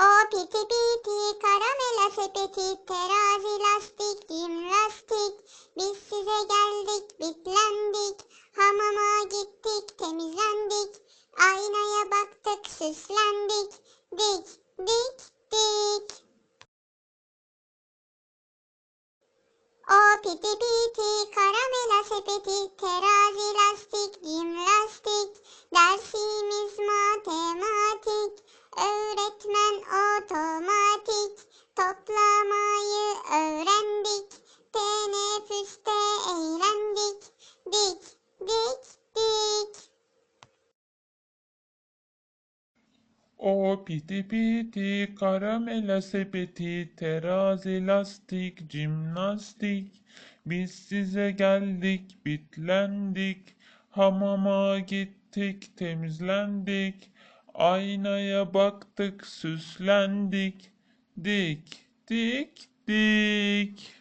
O piti piti karamela sepeti terazi lastik jimnastik Biz size geldik bitlendik. Hamama gittik temizlendik. Aynaya baktık süslendik. Dik dik dik. O piti piti karamela sepeti terazi lastik jimnastik Dersimiz matematik öğretmen otomatik Toplamayı öğrendik. Teneffüste eğlendik. Dik dik dik. O piti piti karamela sepeti terazi lastik jimnastik. Biz size geldik bitlendik. Hamama gittik temizlendik Aynaya baktık süslendik dik dik dik.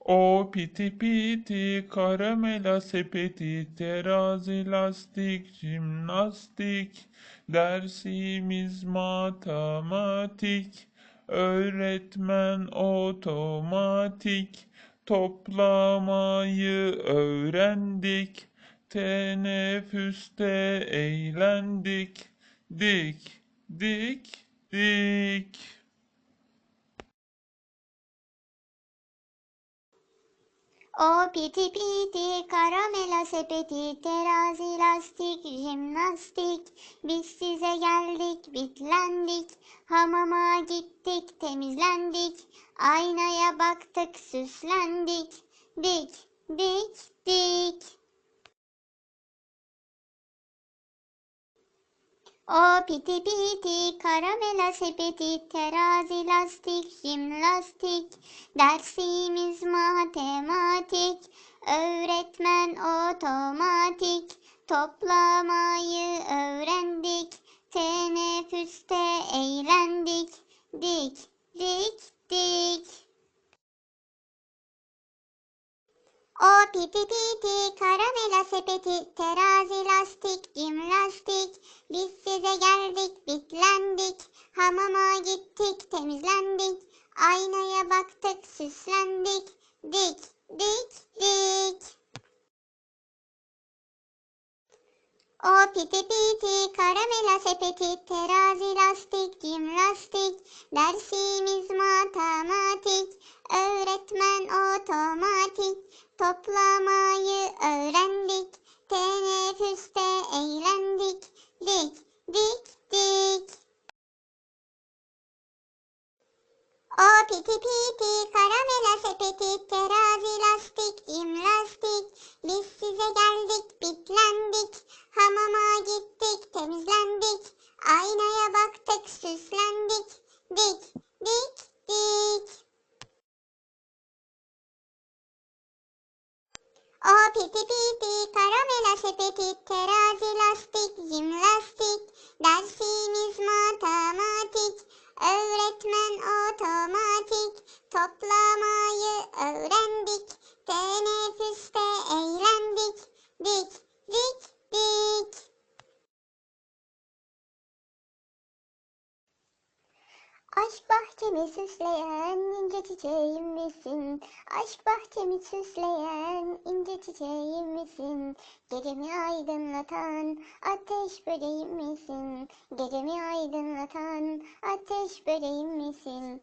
O piti piti karamela sepeti terazi lastik jimnastik dersimiz matematik öğretmen otomatik toplamayı öğrendik teneffüste eğlendik. Dik dik dik. O piti piti karamela sepeti terazi lastik jimnastik. Biz size geldik bitlendik. Hamama gittik temizlendik. Aynaya baktık süslendik. Dik dik dik O piti piti karamela sepeti terazi lastik jimnastik Dersimiz matematik öğretmen otomatik Toplamayı öğrendik teneffüste eğlendik Dik dik dik O piti piti karamela sepeti terazi lastik jimnastik Biz size geldik bitlendik. Hamama gittik temizlendik. Aynaya baktık süslendik. Dik dik dik O piti piti karamela sepeti terazi lastik jimnastik Dersimiz matematik öğretmen otomatik Toplamayı öğrendik teneffüste eğlendik dik dik dik O piti piti karamela sepeti terazi lastik jimnastik Biz size geldik bitlendik. Hamama gittik temizlendik. Aynaya baktık süslendik. Dik dik dik. O piti piti karamela sepeti terazi lastik jimnastik Dersimiz matematik öğretmen otomatik Toplamayı öğrendik. Teneffüste eğlendik. Dik dik dik Aşk bahçemi süsleyen ince çiçeğim misin? Aşk bahçemi süsleyen ince çiçeğim misin? Gecemi aydınlatan ateş böceğim misin? Gecemi aydınlatan ateş böceğim misin?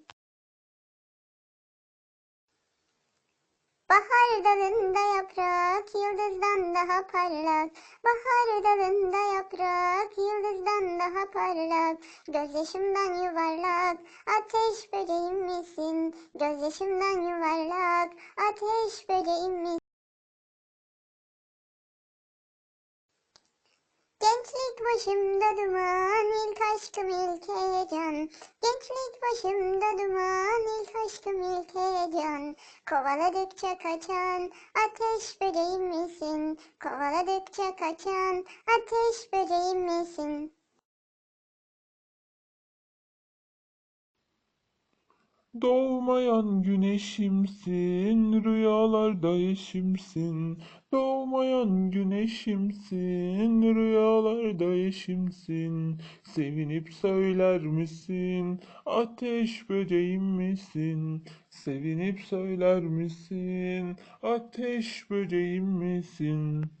Bahar dalında yaprak yıldızdan daha parlak Bahar dalında yaprak yıldızdan daha parlak Gözyaşımdan yuvarlak ateş böceğim misin? Gözyaşımdan yuvarlak ateş böceğim misin? Gençlik başımda duman, ilk aşkım ilk heyecan. Gençlik başımda duman, ilk aşkım ilk heyecan. Kovaladıkça kaçan ateş böceğim misin? Kovaladıkça kaçan ateş böceğim misin? Doğmayan güneşimsin, rüyalarda eşimsin. Doğmayan güneşimsin, rüyalarda eşimsin. Sevinip söyler misin, ateş böceğim misin? Sevinip söyler misin, ateş böceğim misin?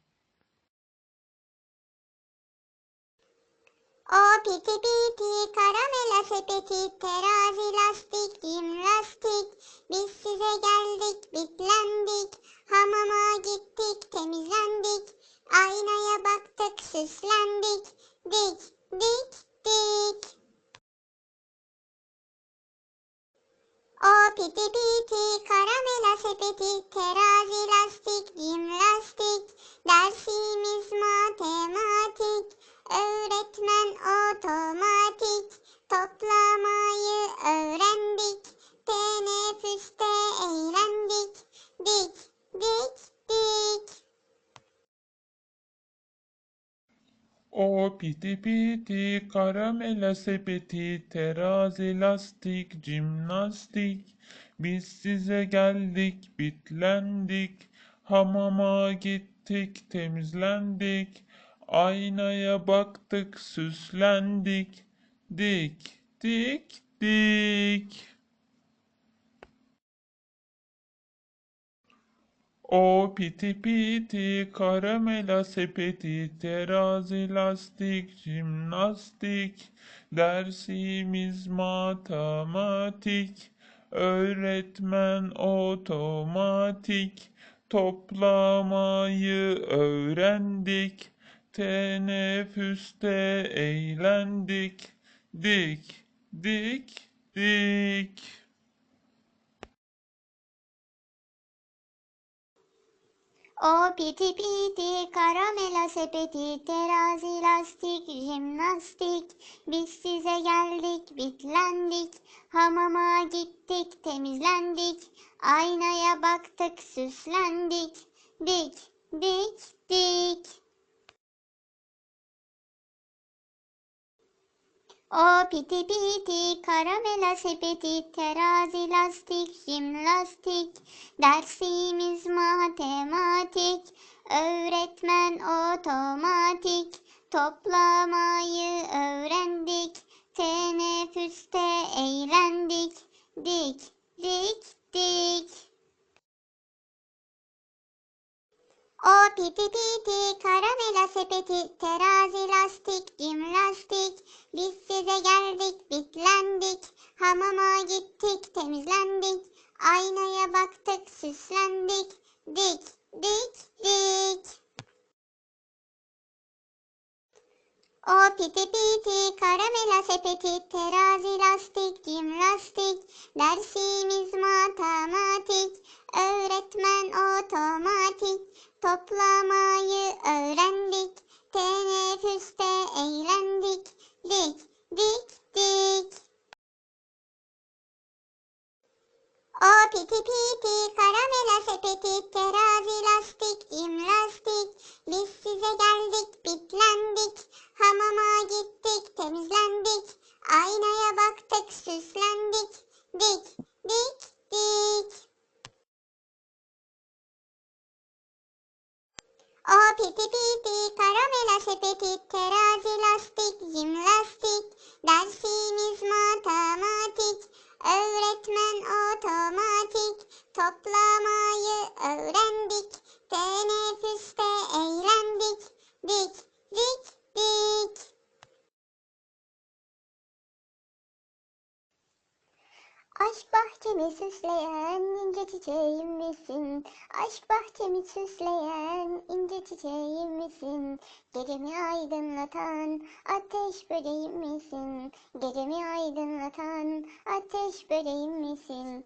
O piti piti karamela sepeti terazi lastik jimnastik. Biz size geldik bitlendik piti piti karamela sepeti terazi lastik jimnastik. Biz size geldik bitlendik hamama gittik temizlendik. Aynaya baktık süslendik. Dik dik dik O piti piti karamela sepeti terazi lastik jimnastik dersimiz matematik öğretmen otomatik toplamayı öğrendik teneffüste eğlendik dik dik dik O piti piti karamela sepeti terazi lastik jimnastik. Biz size geldik bitlendik. Hamama gittik temizlendik. Aynaya baktık süslendik. Dik dik dik O piti piti karamela sepeti terazi lastik jimnastik Dersimiz matematik öğretmen otomatik toplamayı öğrendik teneffüste eğlendik dik dik dik O piti piti karamela sepeti terazi lastik jimnastik Biz size geldik bitlendik. Hamama gittik temizlendik. Aynaya baktık süslendik. Dik dik dik. O piti piti karamela sepeti terazi lastik jimnastik Dersimiz matematik. Öğretmen otomatik toplamayı öğrendik teneffüste eğlendik dik dik dik. O piti piti karamela sepeti terazi öğretmen otomatik toplamayı öğrendik. Teneffüste eğlendik. Dik dik dik. Bahçemi süsleyen ince çiçeğim misin? Aşk bahçemi süsleyen ince çiçeğim misin? Gecemi aydınlatan ateş böceğim misin? Gecemi aydınlatan ateş böceğim misin?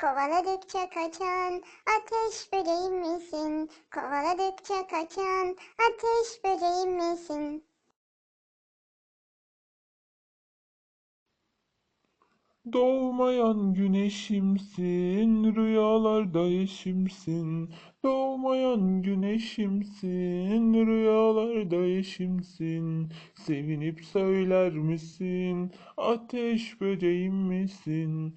Kovaladıkça kaçan ateş böceğim misin? Kovaladıkça kaçan ateş böceğim misin? Doğmayan güneşimsin, rüyalarda eşimsin. Doğmayan güneşimsin, rüyalarda eşimsin. Sevinip söyler misin, ateş böceğim misin?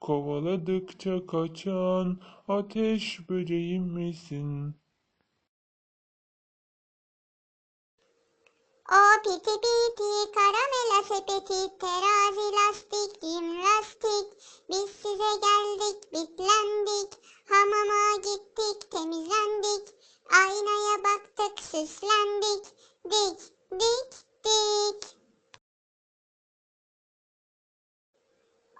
Kovaladıkça kaçan ateş böceğim misin? O piti piti karamela sepeti terazi lastik jimnastik. Biz size geldik bitlendik. Hamama gittik temizlendik. Aynaya baktık süslendik. Dik dik dik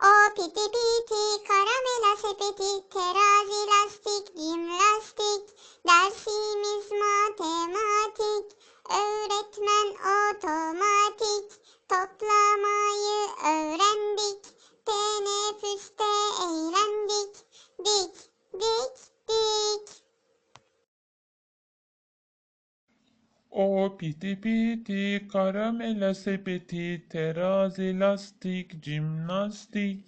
O piti piti karamela sepeti terazi lastik jimnastik Dersimiz matematik Öğretmen otomatik toplamayı öğrendik. Teneffüste eğlendik. Dik dik dik. O piti piti karamela sepeti terazi lastik jimnastik.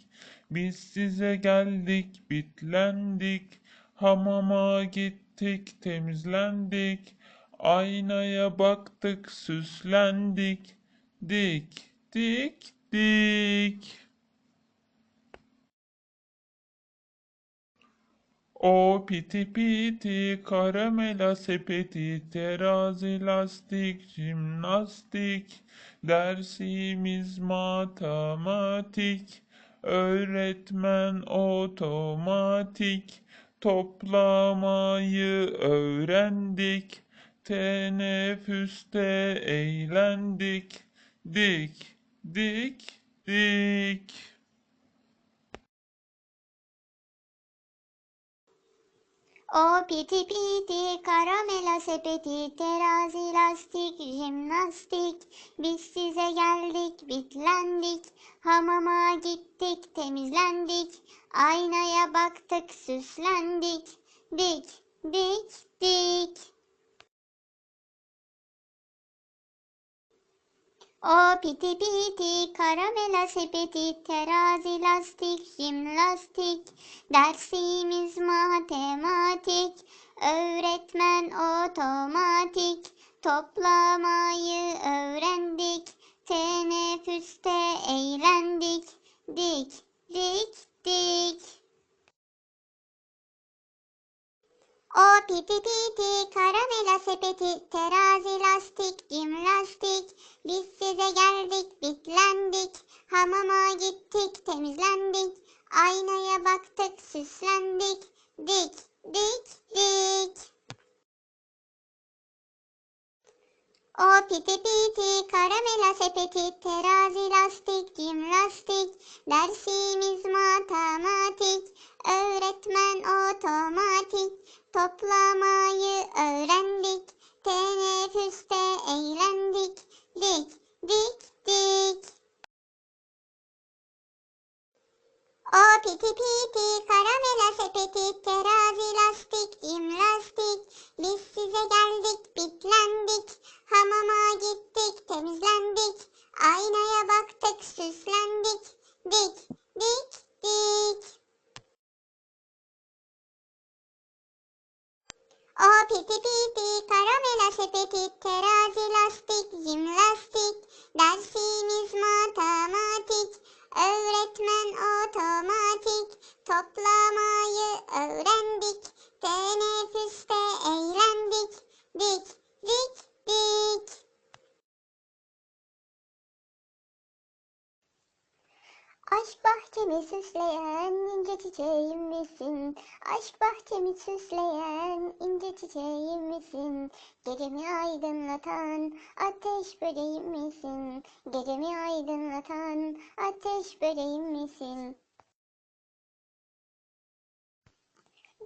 Biz size geldik bitlendik hamama gittik temizlendik. Aynaya baktık süslendik. Dik dik dik O piti piti karamela sepeti terazi lastik jimnastik dersimiz matematik öğretmen otomatik toplamayı öğrendik teneffüste eğlendik dik dik dik O piti piti karamela sepeti terazi lastik jimnastik. Biz size geldik bitlendik. Hamama gittik temizlendik. Aynaya baktık süslendik. Dik dik dik O piti piti karamela sepeti terazi lastik jimnastik Dersimiz matematik öğretmen otomatik Toplamayı öğrendik teneffüste eğlendik Dik dik dik piti piti karamela sepeti terazi lastik jimnastik Biz size geldik bitlendik hamama gittik temizlendik. Aynaya baktık süslendik. Dik dik dik. O piti piti karamela sepeti terazi lastik cimnastik dersimiz matematik öğretmen otomatik toplamayı öğrendik. Teneffüste eğlendik. Dik dik dik. O piti piti karamela sepeti terazi lastik cimnastik biz size geldik bitlendik. Hamama gittik temizlendik. Aynaya baktık süslendik. Dik dik dik O piti piti karamela sepeti terazi lastik jimnastik dersimiz matematik öğretmen otomatik toplamayı öğrendik teneffüste eğlendik dik dik dik Aşk bahçemi süsleyen ince çiçeğim misin? Aşk bahçemi süsleyen ince çiçeğim misin? Gecemi aydınlatan ateş böceğim misin? Gecemi aydınlatan ateş böceğim misin?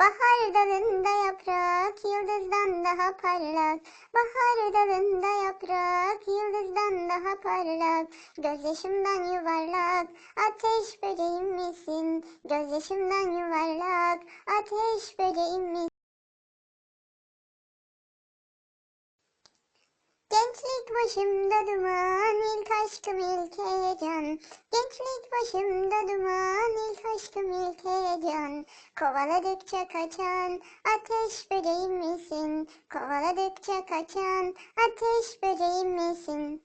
Bahar dalında yaprak, yıldızdan daha parlak. Bahar dalında yaprak, yıldızdan daha parlak. Gözyaşımdan yuvarlak, ateş böceğim misin? Gözyaşımdan yuvarlak, ateş böceğim misin? Gençlik başımda duman, ilk aşkım ilk heyecan. Gençlik başımda duman, ilk aşkım ilk heyecan. Kovaladıkça kaçan ateş böceğim misin? Kovaladıkça kaçan ateş böceğim misin?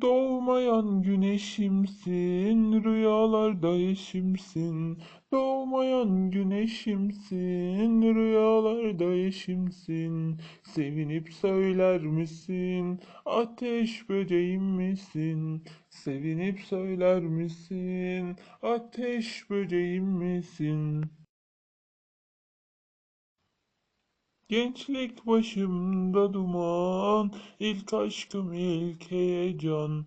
Doğmayan güneşimsin, rüyalarda eşimsin. Doğmayan güneşimsin, rüyalarda eşimsin. Sevinip söyler misin, ateş böceğim misin? Sevinip söyler misin, ateş böceğim misin? Gençlik başımda duman, ilk aşkım ilk heyecan.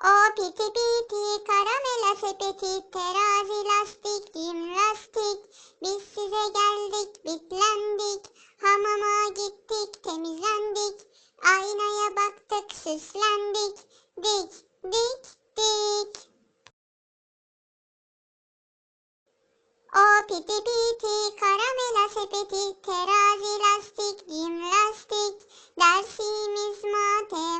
O piti piti karamela sepeti terazi lastik jimnastik. Biz size geldik bitlendik hamama gittik temizlendik. Aynaya baktık süslendik. Dik dik dik. O piti piti karamela sepeti terazi lastik jimnastik. Dersimiz matematik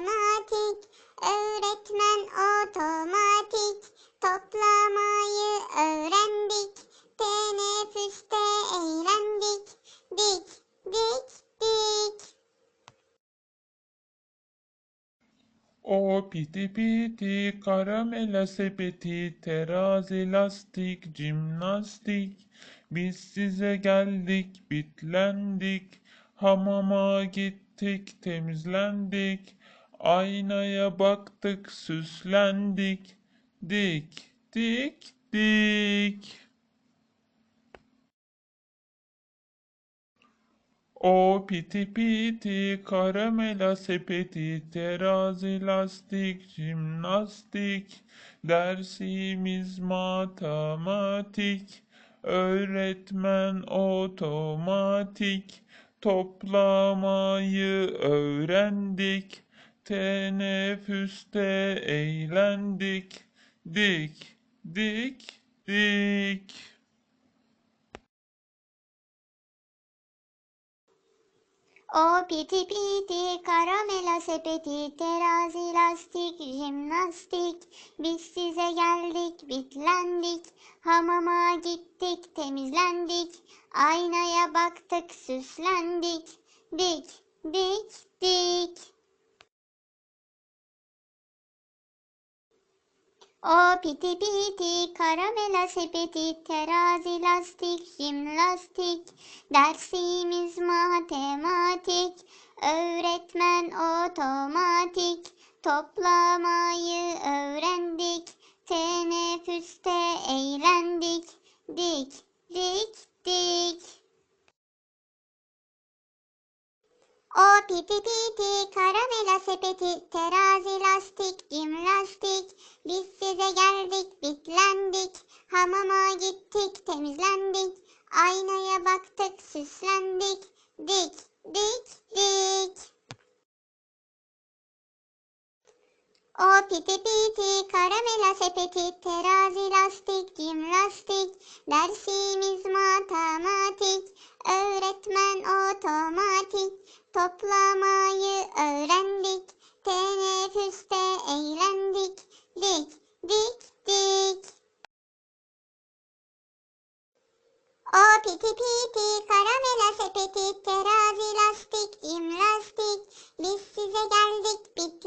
piti piti karamela sepeti terazi lastik jimnastik. Biz size geldik bitlendik hamama gittik temizlendik. Aynaya baktık süslendik. Dik dik dik O piti piti karamela sepeti terazi lastik jimnastik dersimiz matematik öğretmen otomatik toplamayı öğrendik teneffüste eğlendik dik dik dik O piti piti karamela sepeti terazi lastik jimnastik. Biz size geldik bitlendik. Hamama gittik temizlendik. Aynaya baktık süslendik. Dik dik dik O piti piti karamela sepeti terazi lastik jimnastik Dersimiz matematik öğretmen otomatik Toplamayı öğrendik teneffüste eğlendik Dik dik dik O piti piti karamela sepeti terazi lastik jimnastik Biz size geldik bitlendik. Hamama gittik temizlendik. Aynaya baktık süslendik. Dik dik dik. O piti piti karamela sepeti terazi lastik jimnastik Dersimiz matematik öğretmen otomatik Toplamayı öğrendik teneffüste eğlendik dik dik dik. O piti piti karamela sepeti terazi lastik jimnastik Biz size geldik bitlendik